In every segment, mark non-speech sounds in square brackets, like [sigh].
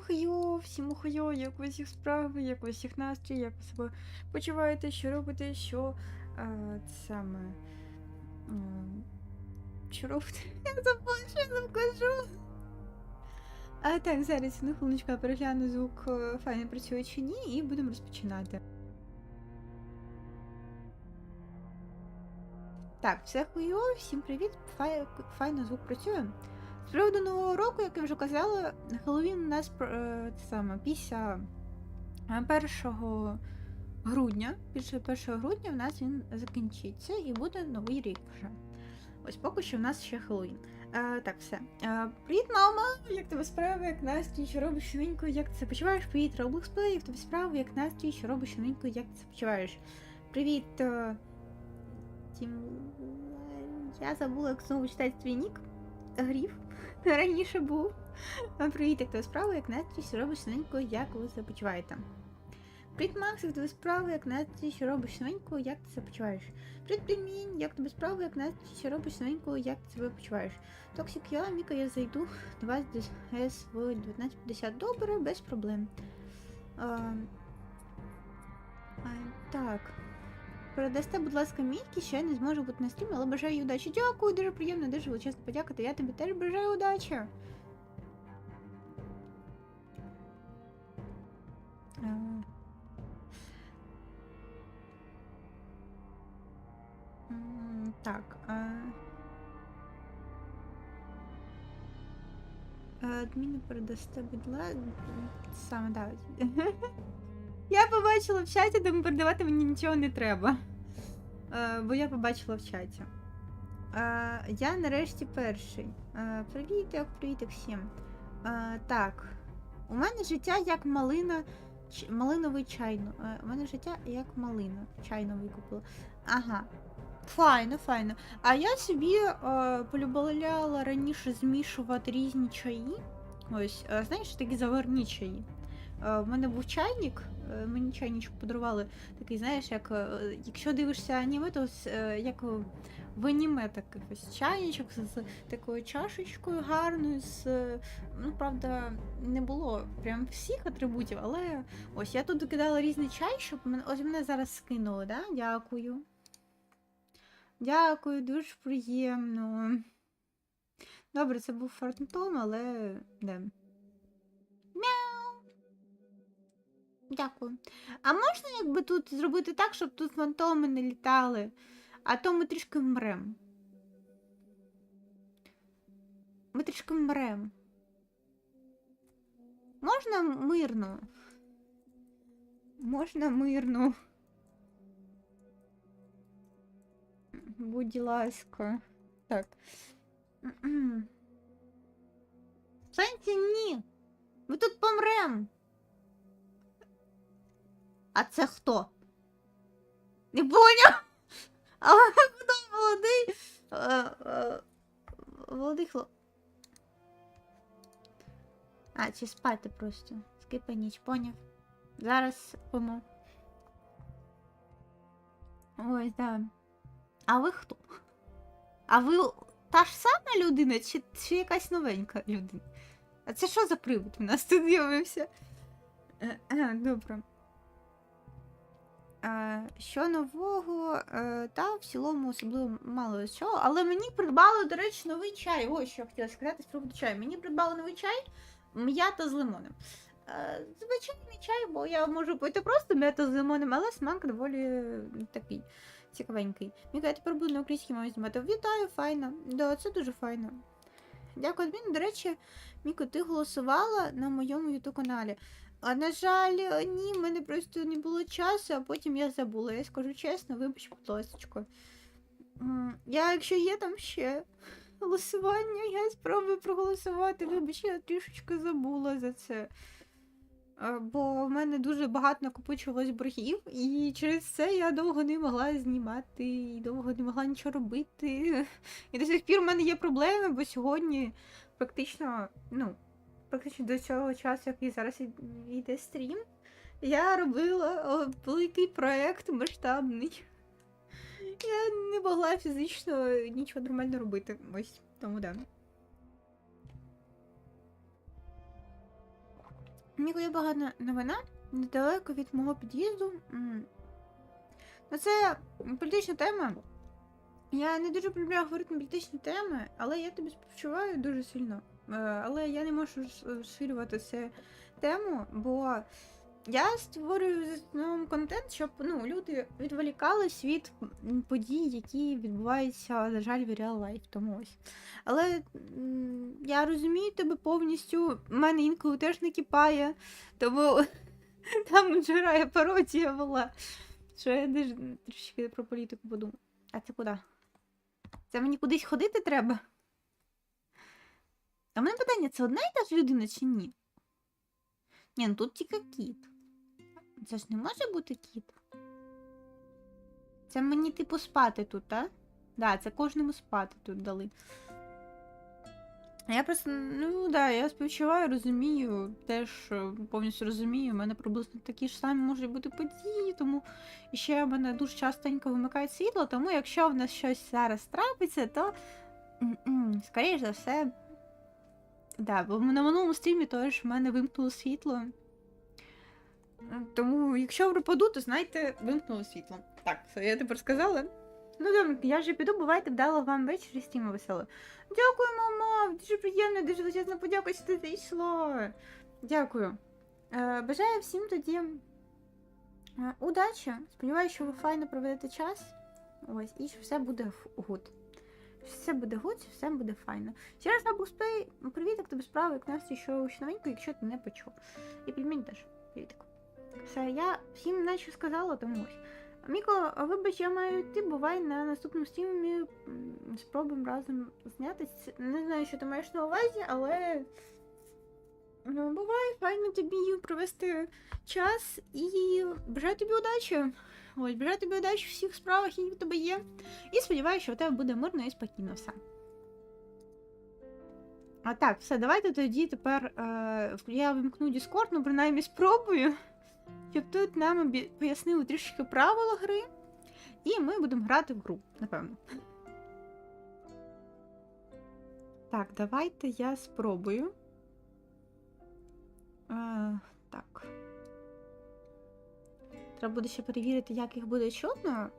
хайо, всім ухайо, як у всіх справи, як у всіх настрій, як ви себе почуваєте, що робите, що це саме. а, що робите? [laughs] Я забула, що я там кажу. А так, зараз на хвилиночку я перегляну звук е, файно працює чи ні, і будемо розпочинати. Так, все хуйово, всім привіт. Файно звук працює. З приводу нового року, як я вже казала, Хеллоуін у нас е, саме після е, 1 грудня. Після 1 грудня в нас він закінчиться і буде новий рік вже. Ось поки що в нас ще Хеллоуін. Е, так, все. Е, привіт, мама! Як тебе справи, як настрій, що робиш новенько, як ти це почуваєш? Привіт, Play, як тебе справи, як настрій, що робиш новенько, як ти це почуваєш? Привіт, е, Тім. Я забула, як знову читати твій нік. Гріф. Раніше був. Привіт, як тебе справи, як настрій, що робиш новенько, як ви себе почуваєте? Привіт, Макс, як тебе справи, як настрій, що робиш новенько, як ти себе почуваєш? Привіт, Пельмінь, як тебе справи, як настрій, що робиш новенько, як ти себе почуваєш? Токсик я, Міка, я зайду до вас десь в 19.50. Добре, без проблем. А, а, так. Передасте, будь ласка, Мітки, що я не зможу бути на стрімі, але бажаю удачі. Дякую, дуже приємно, дуже величезно подякувати. Я тобі теж бажаю удачі. Е, Так. е. Е, Адміну передасте, будь ласка. Саме так. Я побачила в чаті, тому передавати мені нічого не треба. Е, бо я побачила в чаті. Е, я нарешті перший. Е, привіт, як привіт всім. Е, так. У мене життя як малина. ч- Малиновий чайно. У мене життя як малина. Чайно викупила. Ага. Файно, файно. А я собі е, полюбляла раніше змішувати різні чаї. Ось, е, знаєш, такі заварні чаї. Е, В мене був чайник, е, мені чайничок подарували такий, знаєш, як е, якщо дивишся аніме, то як в аніме такий ось чайничок з, з такою чашечкою гарною, з, ну, правда, не було прям всіх атрибутів, але ось я тут докидала різний чай, щоб мене, ось мене зараз скинули, да? Дякую. Дякую, дуже приємно. Добре, це був фартом, але. Да. Дякую. А можна якби тут зробити так, щоб тут фантоми не літали, а то ми трішки мрем. Ми трішки мрем. Можна мирно? Можна мирно. Будь ласка. Так. В сенсі ні. Ми тут помрем. А це хто? Не поняв. А хто [laughs] молодий? Е, е, Молодий хлоп. А, чи спати просто. Скипа ніч, поняв. Зараз спимо. Ой, да. А ви хто? А ви та ж сама людина, чи, чи якась новенька людина? А це що за привид у нас тут з'явився? Е, е, Добре. Е, Що нового, е, та в цілому особливо мало чого, але мені придбали, до речі, новий чай. Ось що я хотіла сказати з приводу чаю. Мені придбали новий чай м'ята з лимоном. Е, Звичайний чай, бо я можу пити просто м'ята з лимоном, але смак доволі такий цікавенький. Міка, я тепер буду на українській мові знімати. Вітаю, файно. Да, це дуже файно. Дякую, адмін. До речі, Міко, ти голосувала на моєму ютуб каналі. А на жаль, е, ні, в мене просто не було часу, а потім я забула. Я скажу чесно, вибач, будь ласочка. М, Я, якщо є там ще голосування, я спробую проголосувати. Вибач, я трішечки забула за це. Е, Бо в мене дуже багато накопичувалось боргів, і через це я довго не могла знімати, і довго не могла нічого робити. [laughs] І до сих пір в мене є проблеми, бо сьогодні практично, ну, практично до цього часу, який зараз йде стрім, я робила великий проект масштабний. Я не могла фізично нічого нормально робити. Ось тому да. Нікуди багато новина недалеко від мого під'їзду. Ну, це політична тема. Я не дуже полюбляю говорити на політичні теми, але я тобі співчуваю дуже сильно. Е, Але я не можу розширювати цю тему, бо я створюю контент, щоб ну, люди відволікались від подій, які відбуваються, на жаль, в реал лайф. Тому ось. Але я розумію тебе повністю. У мене інколи теж не кипає, тому [laughs] там джирає пародія була. Що я трішки про політику подумаю. А це куди? Це мені кудись ходити треба? А мене питання, це одна і та ж людина чи ні? Ні, ну тут тільки кіт. Це ж не може бути кіт. Це мені, типу, спати тут, а? Да, це кожному спати тут дали. Я просто, ну да, я співчуваю, розумію, теж е, повністю розумію. У мене приблизно такі ж самі можуть бути події, тому і ще в мене дуже частенько вимикають світло, тому якщо в нас щось зараз трапиться, то скоріш за все. Да, бо на минулому стрімі теж в мене вимкнуло світло. Тому, якщо пропаду, то знайте, вимкнуло світло. Так, все, я тепер сказала. Ну добре, я вже піду, бувайте, вдало вам ввечері стріму весело. Дякую, мама! Дуже приємно, дуже величезна подяка, що ти зайшла. Дякую. Е, бажаю всім тоді е, удачі. Сподіваюся, що ви файно проведете час. Ось, і що все буде гуд. Все буде гуд, все буде файно. Ще раз Букспей, привіт, як тобі справи, як настрій, що що новенько, якщо ти не почув. І пельмень теж. Привітик. Все, я всім наче сказала, тому ось. Міко, вибач, я маю йти, бувай на наступному стрімі спробуємо разом знятись. Не знаю, що ти маєш на увазі, але. Ну, бувай, файно тобі провести час і бажаю тобі удачі. Ось, бажаю тобі удачі в всіх справах, які в тебе є. І сподіваюся, що у тебе буде мирно і спокійно все. А так, все, давайте тоді тепер е, я вимкну Discord, ну принаймні спробую щоб тут нам пояснили трішки правила гри, і ми будемо грати в гру, напевно. Так, давайте я спробую. Е, так. Треба буде ще перевірити, як їх буде чутно.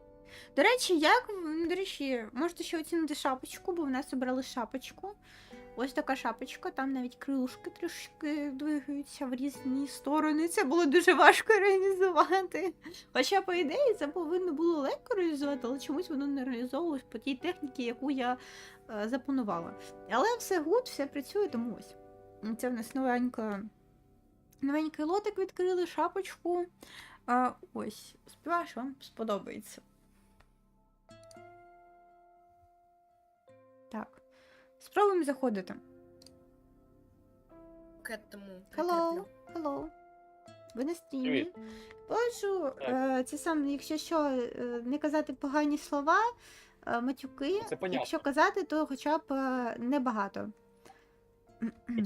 До речі, як до речі, можете ще оцінити шапочку, бо в нас обрали шапочку. Ось така шапочка, там навіть крилушки трішки двигаються в різні сторони. Це було дуже важко реалізувати. Хоча, по ідеї, це повинно було легко реалізувати, але чомусь воно не реалізовувалось по тій техніці, яку я е, запланувала. Але все гуд, все працює, тому ось. Це в нас новенька. Новенький лотик відкрили, шапочку. А, ось, сподіваюся, вам сподобається. Так. Спробуємо заходити. Hello, hello. Ви на стрімі. Прошу, е, це саме, якщо що, е, не казати погані слова, е, матюки. Це понятно. Якщо казати, то хоча б е, небагато.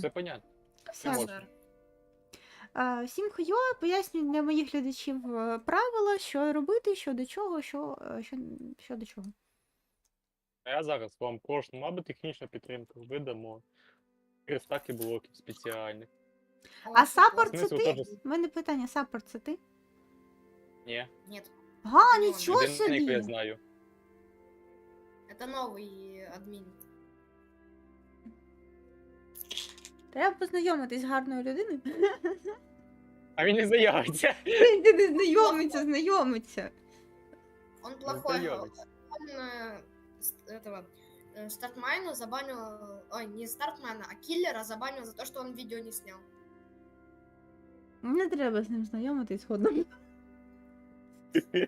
Це понятно. Все. можна. Сэр. Е, Всім хойо, пояснюю для моїх глядачів е, правила, що робити, що до чого, що, е, що, що до чого. А я зараз вам кожному, аби технічну підтримку видамо. Кристаки блоків спеціальних. А саппорт Смисл це ти? теж- У мене питання, саппорт це ти? Ні, Нет, Га, Ні, нічого єдине, яку я собі! знаю. это новый админ. Треба познайомитись з гарною людиною. [laughs] А він не заявиться. Ти не знайомиться, знайомиться. Он плохой. заебывайся. Он э, с- этого э, стартмайна забанил. Ой, не стартмайна, а киллера забанил за то, что он видео не снял. Не треба з ним знайомитись згодом.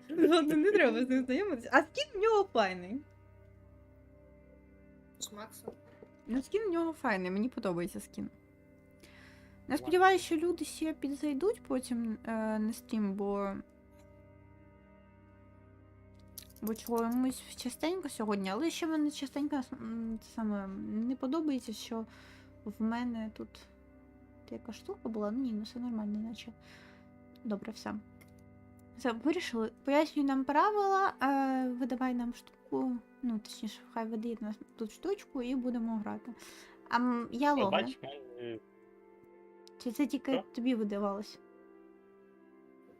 Згодом не треба з ним знайомитись. А скін в нього файний. С Максом. Ну, скін в нього файний, мені подобається скін. Я сподіваюся, що люди ще підзайдуть потім е, на стрім, бо. Бо чомусь частенько сьогодні, але ще мене частенько саме не подобається, що в мене тут яка штука була. Ну ні, ну все нормально, наче. Добре, все. Все, вирішили. Пояснюй нам правила, е, видавай нам штуку. Ну, точніше, хай видає нас тут штучку і будемо грати. А я. Бач, в Чи це тільки Що? тобі видавалося?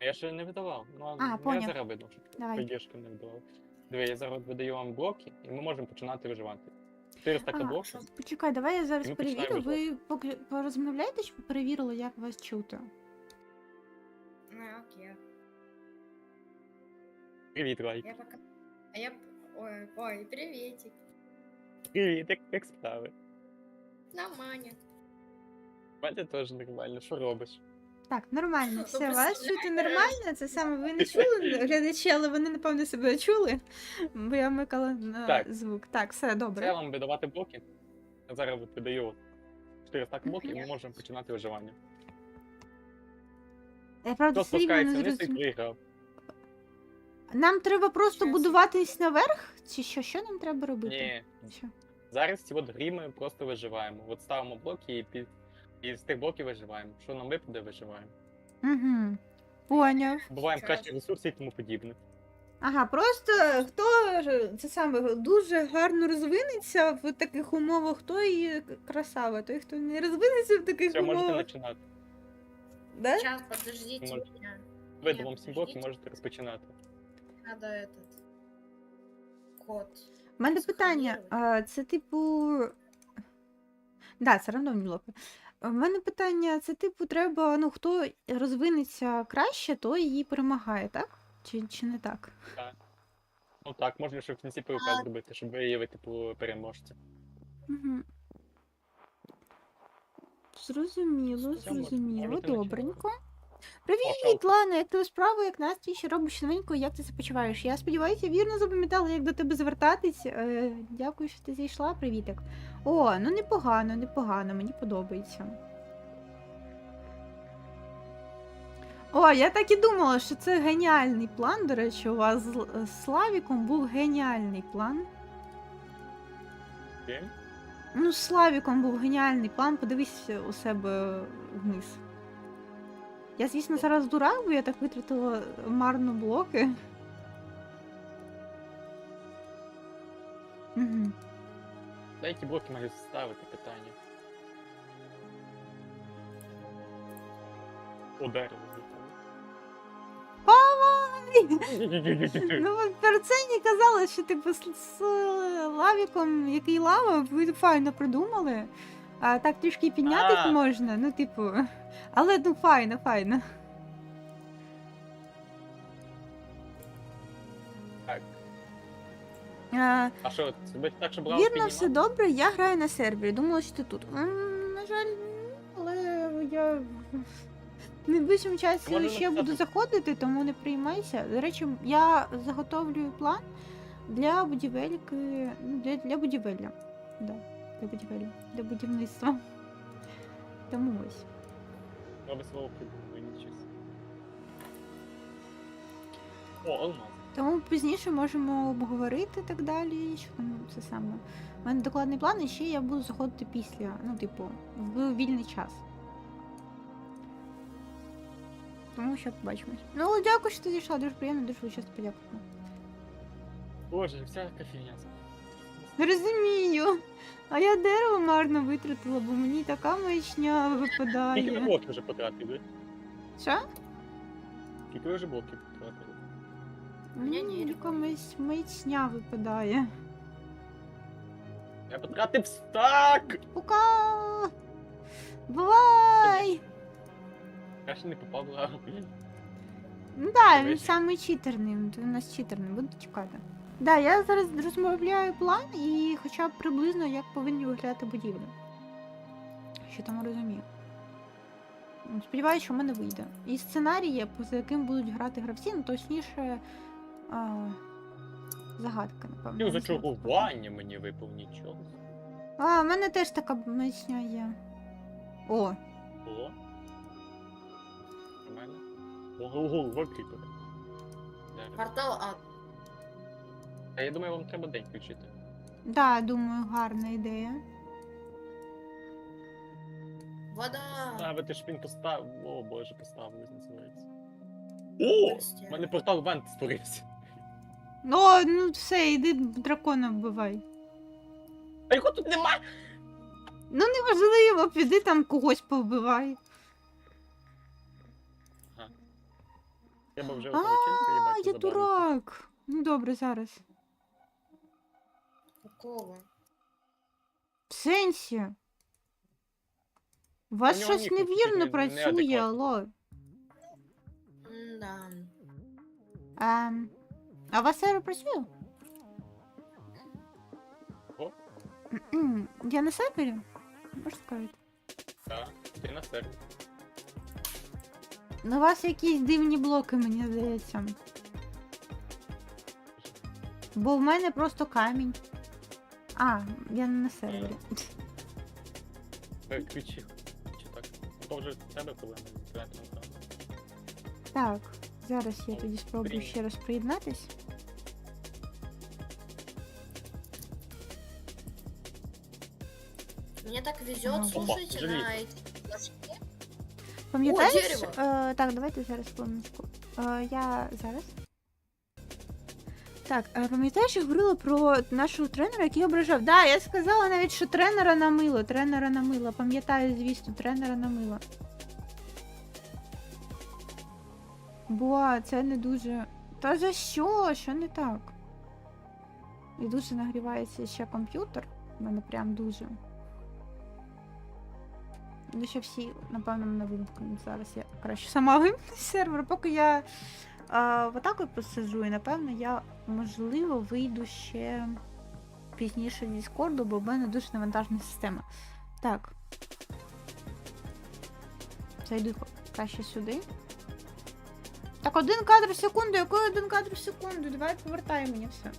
Я ще не видавав. Ну, А, я поняв. зараз видав, щоб Давай. не видавав. Диви, я зараз видаю вам блоки, і ми можемо починати виживати. 400 А, блоків. Почекай, давай я зараз перевірю. Ви поки порозмовляєте, щоб перевірили, як вас чути. Ну, окей. Привіт, лайк. Я пока... А я... Ой, ой, приветик. Привіт, як, як справи? Нормально. У теж нормально, що робиш? Так, нормально, Ну, все, вас чути нормально. Це саме ви не чули [laughs] глядачі, але вони напевно себе чули, бо я вмикала на Так. звук. Так, все Це я добре. вам видавати блоки. Я зараз от видаю 400 блоків, і ми можемо починати виживання. Я правда Хто слів не спускається вниз, той зрозуміла. проіграв. Нам треба просто будуватись наверх? Чи що? Що нам треба робити? Ні, Що? зараз ці от грі ми просто виживаємо. От ставимо блоки і під. І з тих блоків виживаємо. Що нам випаде, виживаємо. Угу. Поняв. Буваємо кращі ресурси і тому подібне. Ага, просто хто ж- це саме дуже гарно розвинеться в таких умовах, той красава. Той, хто не розвинеться в таких Все, можете умовах. починати. Да? Сейчас, подождите Может, меня. Видав Ні, вам всі блоки, можете розпочинати. Надо этот... Код. У мене питання, а, це типу. Да, це рандомні блоки. У мене питання: це типу, треба, ну, хто розвинеться краще, той її перемагає, так? Чи, чи не так? Так. Ну так, можна ще в кінці ПВП зробити, щоб виявити типу переможця. Угу. Зрозуміло, Все, зрозуміло, можете добренько. Привіт. Лана, як тебе справи, як настрій, що робиш новенько, як ти себе почуваєш? Я сподіваюся, вірно запам'ятала, як до тебе звертатись. Е, дякую, що ти зайшла. Привітик. О, ну непогано, непогано, мені подобається. О, я так і думала, що це геніальний план. До речі, у вас з, Славіком був геніальний план. Окей? Ну, з Славіком був геніальний план, подивись у себе вниз. Я, звісно, зараз дурак, бо я так витратила марно блоки. Угу. Та які блоки можуть ставити питання. О, дерево. Ну, перед це не казали, що типу з, з лавіком, який лава, ви файно придумали. А так трішки піднятись А. можна, ну, типу. Але ну файно, файно. Так. А, А що, зробити так, щоб лаву Вірно, піднімати? все добре, я граю на сервері. Думала, що ти тут. М, На жаль, але я в найближчому часі Можна ще буду написати. заходити, тому не приймайся. До речі, я заготовлюю план для будівельки. ну, Для, для будівелля. Да, для будівелля, для будівництва. Тому ось. О, алмаз. Тому пізніше можемо обговорити так далі. Що там це саме. У мене докладний план, і ще я буду заходити після, ну, типу, в вільний час. Тому ще побачимось. Ну, але дякую, що ти зійшла, дуже приємно, дуже чесно подякувати. Боже, вся фігня. Розумію. А я дерево марно витратила, бо мені така маячня Скільки ви випадає. блоків вже потратили? Що? Скільки ви вже блоків потратили? Мені Мені якомусь маячня випадає. Я потратив стак! Пока! Бувай! Я ще не попав. Ну да, він Весь. самий читерний, він у нас читерний, буду чекати. Да, я зараз розмовляю план і хоча б приблизно як повинні виглядати будівлі. Що там розумію. Сподіваюся, що в мене вийде. І сценарій є, поза яким будуть грати гравці, ну точніше. А, загадка, напевно. Ну, знаю. зачарування мені випав нічого. А, в мене теж така мечня є. О, О. Нормально. Ого, ого, ого, кріпер. Портал А. А я думаю, вам треба день включити. Да, думаю, гарна ідея. Вода! Ставити ж постав. О, боже, поставлю, називається. О! У мене портал вент створився. О, ну все, іди дракона вбивай. А його тут нема! Ну неважливо, піди там когось повбивай. Треба вже А, я дурак. Ну добре, зараз. Какого? В сенсі. У вас У нього щось невірно не- працює, неадекватний. алло. Да. Ем, а у вас сервер працює? О. М-м, [clears throat] Я на сервері? Можете сказати? Так, ти на сервері. Ну, у вас якісь дивні блоки, мені здається. Бо в мене просто камінь. А, я не на сервері. Е, Ключі. Чи так? То вже в тебе проблеми з інтернетом. так? Так, зараз я тоді спробую ще раз приєднатись. Мне так везет, Ага. слушайте, Опа, на эти флажки. Пам'ятаєш? дерево. Е, так, давайте зараз хвилиночку. Е, я зараз. Так, пам'ятаєш, я говорила про нашого тренера, який ображав. Да, я сказала навіть, що тренера на мило, тренера на мило. Пам'ятаю, звісно, тренера на мило. Бо це не дуже. Та за що? Що не так? І дуже нагрівається ще комп'ютер. У мене прям дуже. Ну, ще всі, напевно, мене вимкнуть зараз. Я краще сама вимкну [laughs] сервер, поки я а, в атаку посиджу, і напевно я, можливо, вийду ще пізніше з Діскорду, бо в мене дуже навантажена система. Так. Зайду краще сюди. Так, один кадр в секунду, який один кадр в секунду? Давай повертай мені все.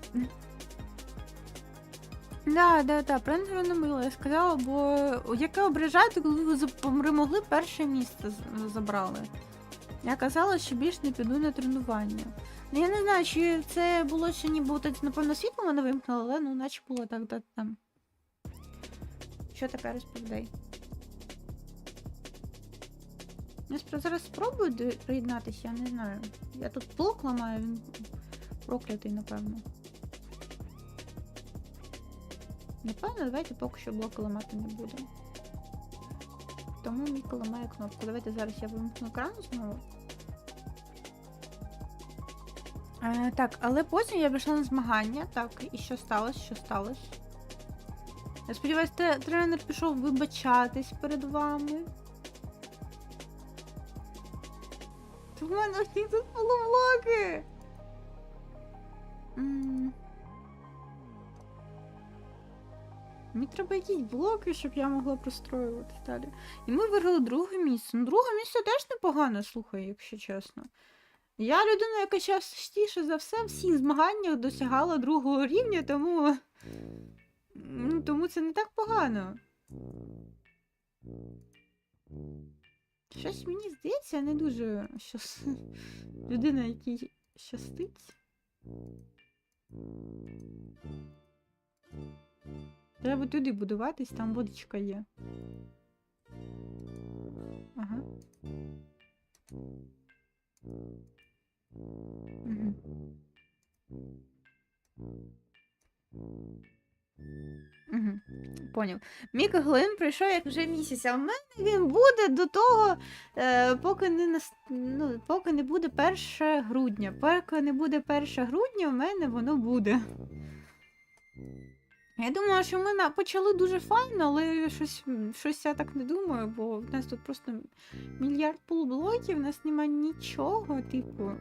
Да, да, да, правильно не мило, я сказала, бо яке ображаєте, коли ви могли перше місце забрали. Я казала, що більш не піду на тренування. Ну я не знаю, чи це було ще ніби от, напевно, світло мене вимкнуло, але ну наче було так, так там. Що таке розповідай? Я зараз спробую приєднатися, я не знаю. Я тут блок ламаю, він проклятий, напевно. Напевно, давайте поки що блоки ламати не будемо. Тому Міка ламає кнопку. Давайте зараз я вимкну екран знову. Е, так, але потім я пішла на змагання. Так, і що сталося? Що сталося? Я сподіваюся, тренер пішов вибачатись перед вами. В мене всі тут полублоки. Мені треба якісь блоки, щоб я могла простроювати далі. І ми виграли друге місце. Ну, друге місце теж непогано, слухай, якщо чесно. Я людина, яка частіше за все в всіх змаганнях досягала другого рівня, тому. Ну, тому це не так погано. Щось мені здається, не дуже щас... людина, якій щастить. Треба туди будуватись, там водичка є. Ага. Мгм. Угу. Поняв. Міка Глин прийшов як вже місяць, а в мене він буде до того, е, поки не нас... ну, поки не буде 1 грудня. Поки не буде 1 грудня, в мене воно буде. Я думала, що ми почали дуже файно, але щось, щось я так не думаю, бо в нас тут просто мільярд полублоків, в нас немає нічого, типу.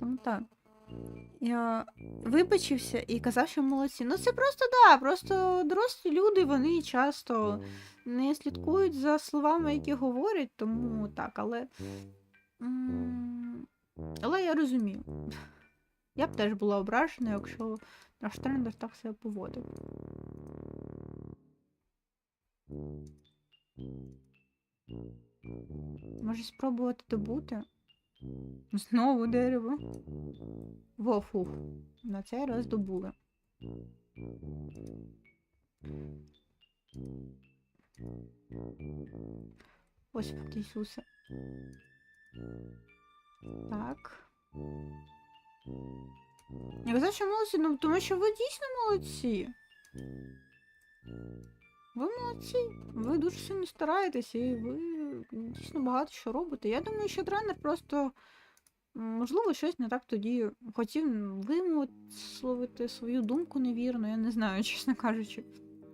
Тому так. Я вибачився і казав, що молодці. Ну це просто да, просто дорослі люди, вони часто не слідкують за словами, які говорять, тому так, але. Але я розумію. Я б теж була ображена, якщо наш тренер так себе поводив. Може спробувати добути? Знову дерево. Во, фух. На цей раз добули. Господи Ісусе. Так. Я казав, що молодці, ну тому що ви дійсно молодці. Ви молодці. Ви дуже сильно стараєтеся і ви дійсно багато що робите. Я думаю, що тренер просто, можливо, щось не так тоді хотів вимовити свою думку невірно, я не знаю, [laughs] чесно кажучи.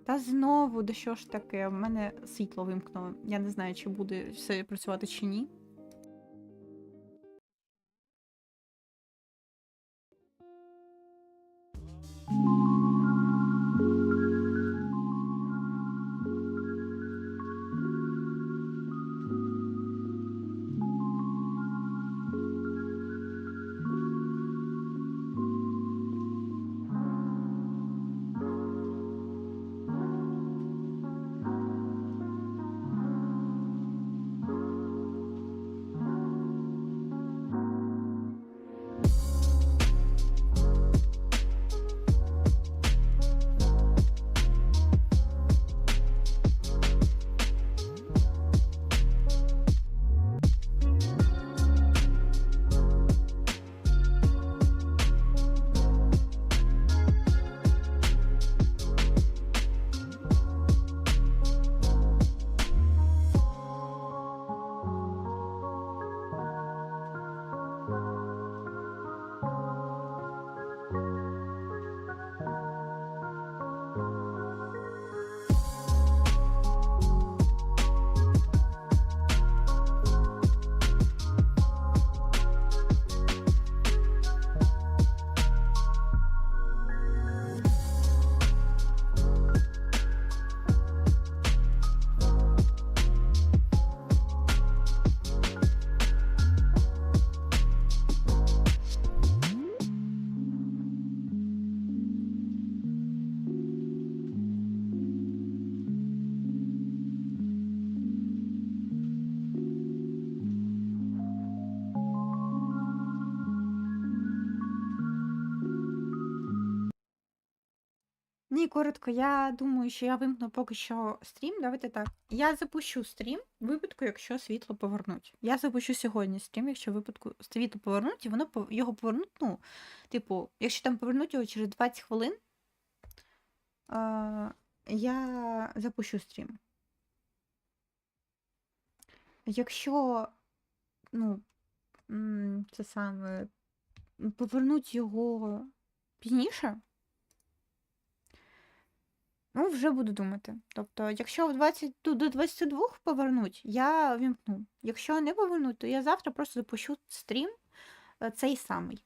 Та знову, да що ж таке, в мене світло вимкнуло. Я не знаю, чи буде все працювати чи ні. Ні, коротко, я думаю, що я вимкну поки що стрім. Давайте так. Я запущу стрім в випадку, якщо світло повернуть. Я запущу сьогодні стрім, якщо випадку світло повернуть, і воно його повернуть. Ну, типу, якщо там повернуть його через 20 хвилин, е, я запущу стрім. Якщо, ну, це саме, повернуть його пізніше. Ну, вже буду думати. Тобто, якщо в 20, до до 22 повернуть, я вімкну. Якщо не повернуть, то я завтра просто запущу стрім е, цей самий.